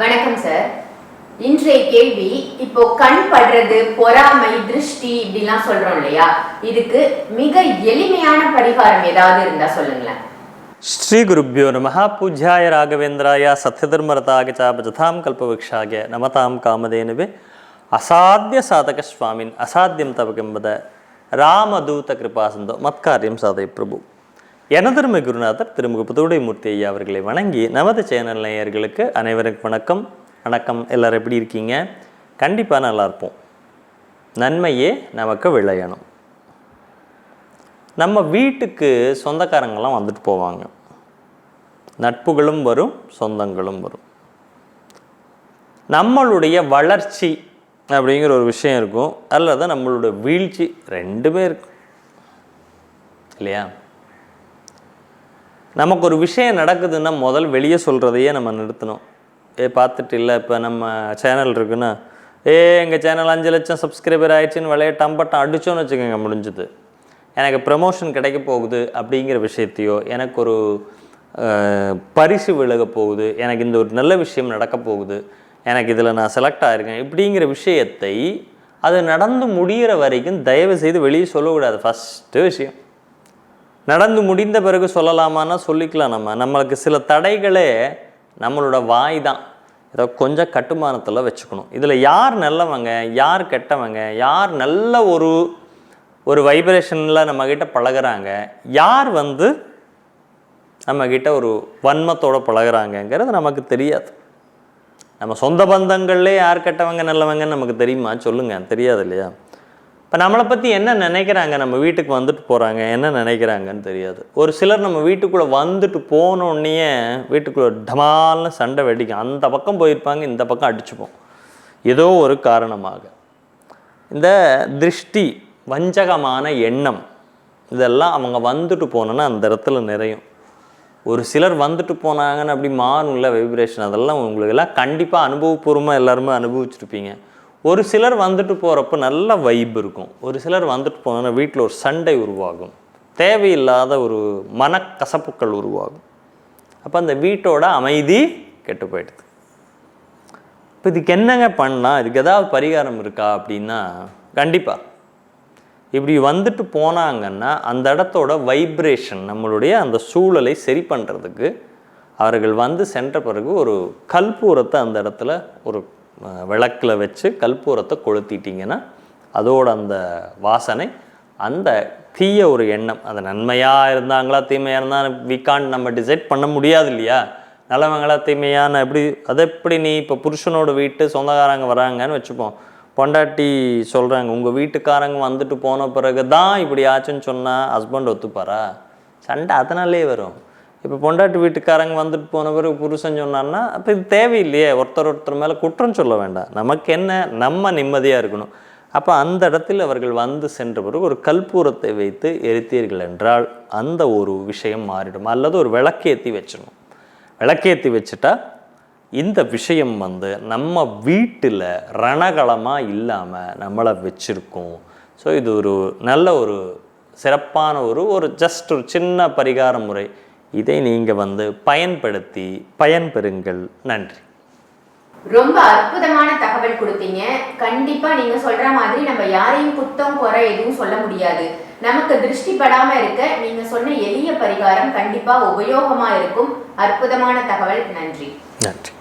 வணக்கம் சார் இன்றைய கேள்வி இப்போ கண் படுறது பொறாமை திருஷ்டி இப்படிலாம் சொல்றோம் இல்லையா? இதுக்கு மிக எளிமையான பரிகாரம் ஏதாவது இருந்தா சொல்லுங்களேன். ஸ்ரீ குருப்பியோ நம பூஜ்யாய ராகவேந்திராய சத்யதர்மரதாகச்சாபஜதாம் கல்பவக்ஷாக நமதாம் காமதேனுவே. அசாத்திய சாதக சுவாமின் அசாத்தியம் தவகிம்பத ராமதூத கிருபாசந்தோ மத்காரியம் சாதய பிரபு. எனதருமை குருநாதர் திருமுக புதுவுடை மூர்த்தி ஐயா அவர்களை வணங்கி நமது சேனல் நேயர்களுக்கு அனைவருக்கும் வணக்கம். வணக்கம். எல்லாரும் எப்படி இருக்கீங்க? கண்டிப்பாக நல்லா இருப்போம். நன்மையே நமக்கு விளையணும். நம்ம வீட்டுக்கு சொந்தக்காரங்கள்லாம் வந்துட்டு போவாங்க. நட்புகளும் வரும் சொந்தங்களும் வரும். நம்மளுடைய வளர்ச்சி அப்படிங்கிற ஒரு விஷயம் இருக்கும். அல்லது நம்மளுடைய வீழ்ச்சி ரெண்டுமே இருக்கும். இல்லையா? நமக்கு ஒரு விஷயம் நடக்குதுன்னா முதல் வெளியே சொல்கிறதையே நம்ம நிறுத்தணும். ஏ பார்த்துட்டு இல்லை இப்போ நம்ம சேனல் இருக்குன்னா ஏ எங்கள் சேனல் அஞ்சு லட்சம் சப்ஸ்கிரைபர் ஆயிடுச்சுன்னு விளைய டம்பட்டம் அடிச்சோன்னு வச்சுக்கோங்க முடிஞ்சுது. எனக்கு ப்ரமோஷன் கிடைக்க போகுது அப்படிங்கிற விஷயத்தையோ எனக்கு ஒரு பரிசு விலக போகுது எனக்கு இந்த ஒரு நல்ல விஷயம் நடக்க போகுது எனக்கு இதில் நான் செலக்ட் ஆகிருக்கேன் இப்படிங்கிற விஷயத்தை அது நடந்து முடிகிற வரைக்கும் தயவு செய்து வெளியே சொல்லக்கூடாது. ஃபஸ்ட்டு விஷயம். நடந்து முடிந்த பிறகு சொல்லலாமான்னா சொல்லிக்கலாம் நம்ம. நம்மளுக்கு சில தடைகளே நம்மளோட வாய் தான். ஏதோ கொஞ்சம் கட்டுமானத்தில் வச்சுக்கணும். இதில் யார் நல்லவங்க யார் கெட்டவங்க யார் நல்ல ஒரு ஒரு வைப்ரேஷனில் நம்மக்கிட்ட பழகுறாங்க யார் வந்து நம்மக்கிட்ட ஒரு வன்மத்தோடு பழகுறாங்கங்கிறது நமக்கு தெரியாது. நம்ம சொந்த பந்தங்கள்லேயே யார் கெட்டவங்க நல்லவங்கன்னு நமக்கு தெரியுமா? சொல்லுங்கள் தெரியாது இல்லையா? இப்போ நம்மளை பற்றி என்ன நினைக்கிறாங்க? நம்ம வீட்டுக்கு வந்துட்டு போகிறாங்க என்ன நினைக்கிறாங்கன்னு தெரியாது. ஒரு சிலர் நம்ம வீட்டுக்குள்ளே வந்துட்டு போனோடனே வீட்டுக்குள்ளே டமால்னு சண்டை வெடிக்கும். அந்த பக்கம் போயிருப்பாங்க இந்த பக்கம் அடிச்சுப்போம். ஏதோ ஒரு காரணமாக. இந்த திருஷ்டி வஞ்சகமான எண்ணம் இதெல்லாம் அவங்க வந்துட்டு போனோன்னா அந்த இடத்துல நிறையும். ஒரு சிலர் வந்துட்டு போனாங்கன்னு அப்படி மாறும்ல வைப்ரேஷன் அதெல்லாம் உங்களுக்கு எல்லாம் கண்டிப்பாக அனுபவபூர்வமாக எல்லாருமே அனுபவிச்சிருப்பீங்க. ஒரு சிலர் வந்துட்டு போகிறப்ப நல்ல வைப் இருக்கும். ஒரு சிலர் வந்துட்டு போனோன்னா வீட்டில் ஒரு சண்டை உருவாகும். தேவையில்லாத ஒரு மனக்கசப்புக்கள் உருவாகும். அப்போ அந்த வீட்டோட அமைதி கெட்டு போயிடுது. இப்போ இதுக்கு என்னங்க பண்ணால் இதுக்கு ஏதாவது பரிகாரம் இருக்கா அப்படின்னா கண்டிப்பாக இப்படி வந்துட்டு போனாங்கன்னா அந்த இடத்தோட வைப்ரேஷன் நம்மளுடைய அந்த சூழலை சரி பண்ணுறதுக்கு அவர்கள் வந்து சென்ற பிறகு ஒரு கல்பூரத்தை அந்த இடத்துல ஒரு விளக்கில் வச்சு கற்பூரத்தை கொளுத்திட்டிங்கன்னா அதோட அந்த வாசனை அந்த தீய ஒரு எண்ணம் அது நன்மையாக இருந்தாங்களா தீமையாக இருந்தால் விகாண்ட் நம்ம டிசைட் பண்ண முடியாது இல்லையா? நல்லவங்களா தீமையான எப்படி அது எப்படி நீ இப்போ புருஷனோட வீட்டு சொந்தக்காரங்க வராங்கன்னு வச்சுப்போம். பொண்டாட்டி சொல்கிறாங்க உங்கள் வீட்டுக்காரங்க வந்துட்டு போன பிறகு தான் இப்படி ஆச்சுன்னு சொன்னால் ஹஸ்பண்ட் ஒத்துப்பாரா? சண்டை அதனாலே வரும். இப்போ பொண்டாட்டி வீட்டுக்காரங்க வந்துட்டு போன பிறகு புருஷன் சொன்னான்னா அப்போ இது தேவையில்லையே ஒருத்தர் ஒருத்தர் மேலே குற்றம் சொல்ல வேண்டாம். நமக்கு என்ன? நம்ம நிம்மதியாக இருக்கணும். அப்போ அந்த இடத்தில் அவர்கள் வந்து சென்ற பிறகு ஒரு கற்பூரத்தை வைத்து எரித்தீர்கள் என்றால் அந்த ஒரு விஷயம் மாறிடும். அல்லது ஒரு விளக்கேற்றி வச்சிடணும். விளக்கேற்றி வச்சுட்டா இந்த விஷயம் வந்து நம்ம வீட்டில் ரணகளமாக இல்லாமல் நம்மளை வச்சுருக்கோம். ஸோ இது ஒரு நல்ல ஒரு சிறப்பான ஒரு ஒரு ஜஸ்ட் ஒரு சின்ன பரிகார முறை. இதை நீங்கள் வந்து பயன்படுத்தி பயன்பெறுங்கள். நன்றி. ரொம்ப அற்புதமான தகவல் கொடுத்தீங்க. கண்டிப்பா நீங்க சொல்ற மாதிரி நம்ம யாரையும் குத்தம் குறை எதுவும் சொல்ல முடியாது. நமக்கு திருஷ்டி படாம இருக்க நீங்க சொன்ன எளிய பரிகாரம் கண்டிப்பா உபயோகமா இருக்கும். அற்புதமான தகவல். நன்றி. நன்றி.